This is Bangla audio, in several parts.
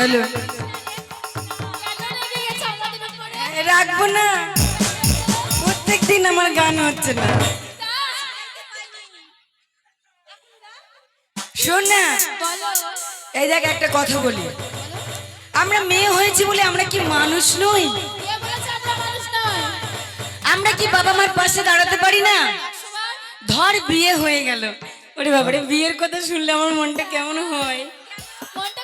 হ্যালো? রাখব না। প্রত্যেক দিন আমার গান হচ্ছে না। শোন না, এই দেখ একটা কথা বলি। আমরা মেয়ে হয়েছি বলে আমরা কি মানুষ নই? আমরা কি বাবা মার পাশে দাঁড়াতে পারি না? ধর বিয়ে হয়ে গেল। ওরে বাবারে, বিয়ের কথা শুনলে আমার মনটা কেমন হয়? মনটা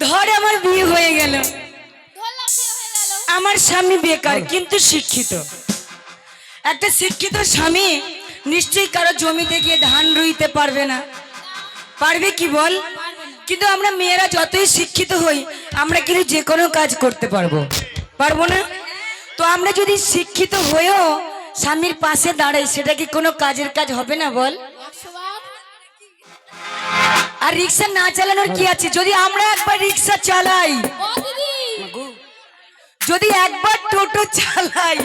ধর আমার বিয়ে হয়ে গেল। আমার স্বামী বেকার কিন্তু শিক্ষিত। একটা শিক্ষিত স্বামী নিশ্চয়ই কারও জমিতে গিয়ে ধান রুইতে পারবে না। পারবে কি বল? কিন্তু আমরা মেয়েরা যতই শিক্ষিত হই আমরা কিন্তু যে কোনো কাজ করতে পারব। পারব না? তো আমরা যদি শিক্ষিত হয়েও স্বামীর পাশে দাঁড়াই সেটা কি কোনো কাজের কাজ হবে না বল? আর রিক্সা না চালানোর কি আছে? যদি আমরা একবার রিক্সা চালাই যদি একবার টোটো চালাই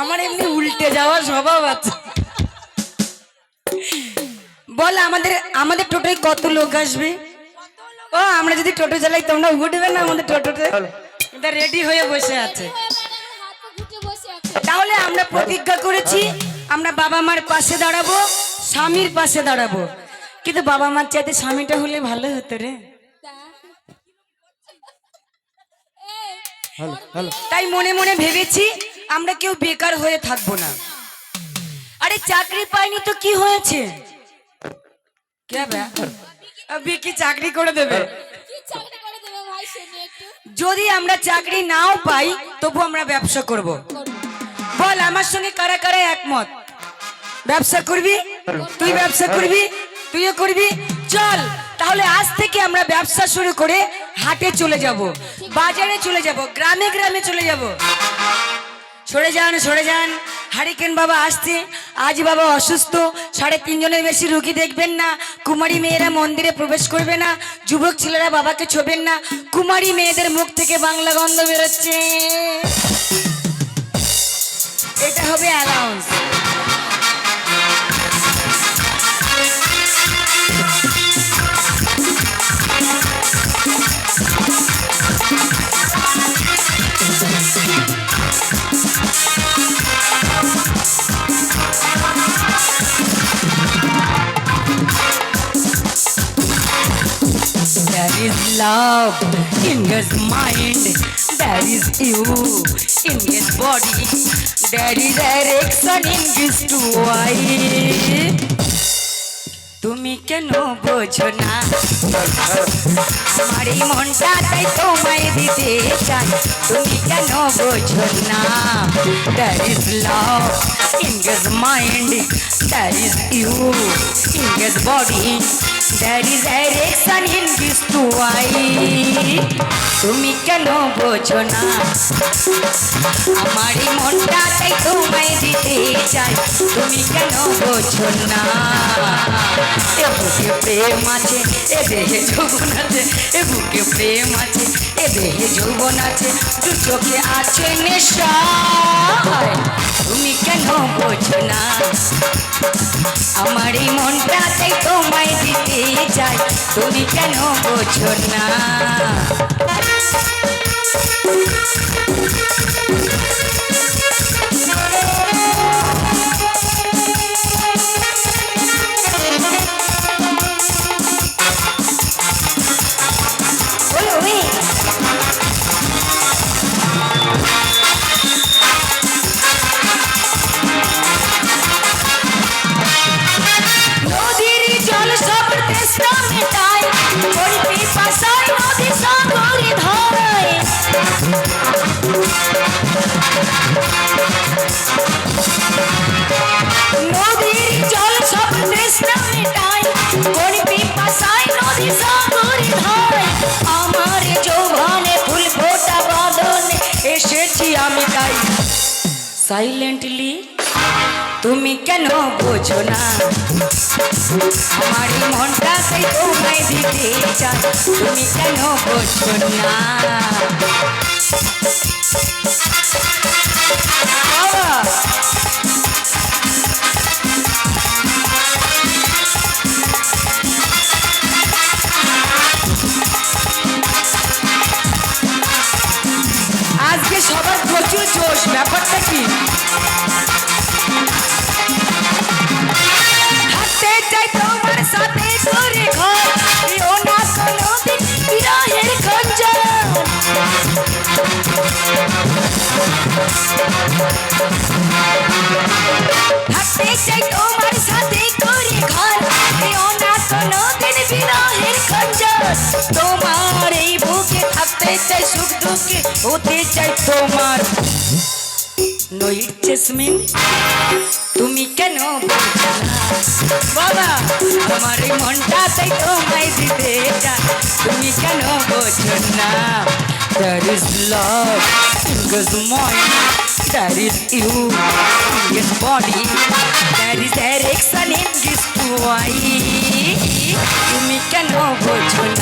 আমার এমনি উল্টে যাওয়া স্বভাব আছে। বল আমাদের আমাদের টোটোয় কত লোক আসবে? ও আমরা যদি টোটো চালাই তোমরা উঠবে না আমাদের টোটোতে? এটা রেডি হয়ে ঘুটে বসে আছে। তাহলে আমরা প্রতিজ্ঞা করেছি আমরা বাবা মার পাশে দাঁড়াবো স্বামীর পাশে দাঁড়াবো। কিন্তু বাবা মার চাইতে স্বামীটা হলে ভালো হতো রে। তাই মনে মনে ভেবেছি আমরা কেউ বেকার হয়ে থাকব না। আরে চাকরি পাইনি তো কি হয়েছে? বিকি চাকরি করে দেবে? যদি আমরা চাকরি নাও পাই তবু আমরা ব্যবসা করব। বল আমার সঙ্গে কারা কারা একমত? ব্যবসা করবি? তুই ব্যবসা করবি? তুইও করবি? চল, তাহলে আজ থেকে আমরা ব্যবসা শুরু করে হাটে চলে যাব, বাজারে চলে যাব, গ্রামে গ্রামে চলে যাব। সরে যান সরে যান। হারিকেন বাবা আসছে, আজ বাবা অসুস্থ, সাড়ে তিনজনের বেশি রুগী দেখবেন না, কুমারী মেয়েরা মন্দিরে প্রবেশ করবে না, যুবক ছেলেরা বাবাকে ছোবেন না, কুমারী মেয়েদের মুখ থেকে বাংলা গন্ধ বেরোচ্ছে। এটা হবে allowance love in his mind. There is you in his body. There is erection in his two eyes. তুমি কেন বোঝো না আমার এই মনটা তাই তোমায় দিতে চাই তুমি কেন বোঝো না there is love in his mind there is you in his body there is erection in this I তুমি কেন বোঝো না? আমার এই মনটা তাই তোমায় দিতে চাই। তুমি কেন বোঝো না? বুকে প্রেম আছে এ দেহে যৌবন আছে, এ বুকে প্রেম আছে এ দেহে যৌবন আছে, দু চোখে আছে নেশা। তুমি কেন বোঝো না? আমার এই মনটা তাই তোমায় দিতে চাই, তুমি কেন বোঝো না? এসেছি আমি তাই। সাইলেন্টলি তুমি কেন বোঝো না? আমার মনটা সেই তোমায় দিতে চাই তুমি কেন বোঝো না? ব্যাপারটা কি হাঁটতে চাই তোমার সাথে তোরে ঘর প্রিয় না কোনোদিন বিরহের খঞ্জন থাকতে চাই তোমার সাথে করে ঘর প্রিয় না কোনোদিন বিরহের খঞ্জন তোমার এই বুকে থাকতে চাই সুখ দুঃখে হতে চাই তোমার নইট চেসমিন তুমি কেন বলছো না বাবা আমার এই মনটা তাই তোমায় দিতে চাই তুমি কেন বোঝো না There is love in his mind There is you in his body There is erection in his body তুমি কেন বোঝো না আমার এই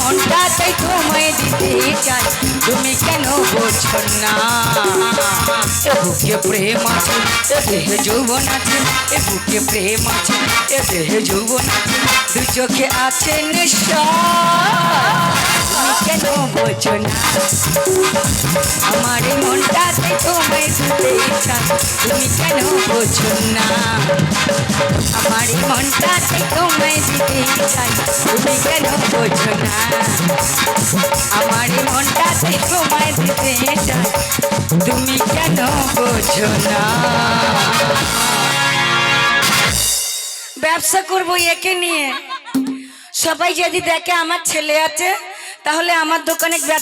মনটা তাই তোমায় দিতে চাই। তুমি কেন বোঝো না? এ বুকে প্রেম আছে, এ দেহে যৌবন আছে, এ বুকে প্রেম আছে, এ দেহে যৌবন আছে। দু চোখে আছে নেশা তুমি কেন বোঝো না আমার এই মনটা তাই তোমায় দিতে চাই তুমি কেন বোঝো না আমার এই মনটা তাই তোমায় দিতে চাই তুমি কেন বোঝো না আমার এই মনটা তাই তোমায় দিতে চাই তুমি কেন বোঝো না ব্যবসা করব একে নিয়ে। সবাই যদি দেখে আমার ছেলে আছে তাহলে আমার দোকানে